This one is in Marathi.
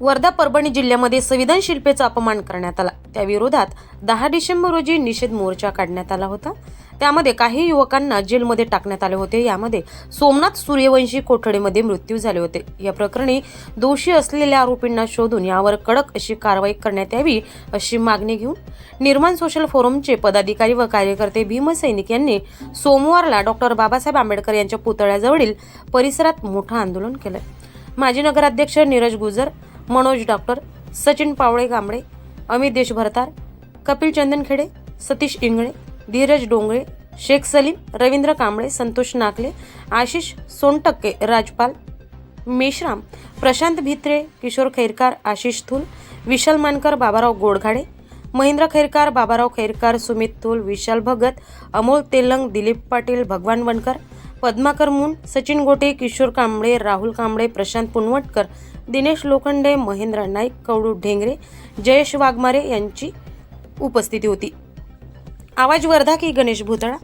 वर्धा परभणी जिल्ह्यामध्ये संविधान शिल्पेचा अपमान करण्यात आला. त्या विरोधात दहा डिसेंबर रोजी निषेध मोर्चा काढण्यात आला होता. त्यामध्ये काही युवकांना जेलमध्ये टाकण्यात आले होते. यामध्ये सोमनाथ सूर्यवंशी कोठडीमध्ये मृत्यू झाले होते. या प्रकरणी दोषी असलेल्या आरोपींना शोधून यावर कडक अशी कारवाई करण्यात यावी अशी मागणी घेऊन निर्माण सोशल फोरमचे पदाधिकारी व कार्यकर्ते भीमसैनिक यांनी सोमवारला डॉक्टर बाबासाहेब आंबेडकर यांच्या पुतळ्याजवळील परिसरात मोठं आंदोलन केलं. माजी नगराध्यक्ष नीरज गुजर मनोज डॉक्टर सचिन पावळे कांबळे अमित देशभरतार कपिल चंदनखेडे सतीश इंगळे धीरज डोंगळे शेख सलीम रवींद्र कांबळे संतोष नाकले आशिष सोनटक्के राजपाल मेश्राम प्रशांत भित्रे किशोर खैरकार आशिष थूल विशाल मानकर बाबाराव गोडघाडे महेंद्र खैरकार बाबाराव खैरकार सुमित थूल विशाल भगत अमोल तेलंग दिलीप पाटील भगवान वणकर पद्माकर मुन सचिन गोटे किशोर कांबळे राहुल कांबळे प्रशांत पुनवटकर दिनेश लोखंडे महेंद्र नाईक कवडू ढेंगरे जयेश वाघमारे यांची उपस्थिती होती. आवाज वर्धा की गणेश भुतळा?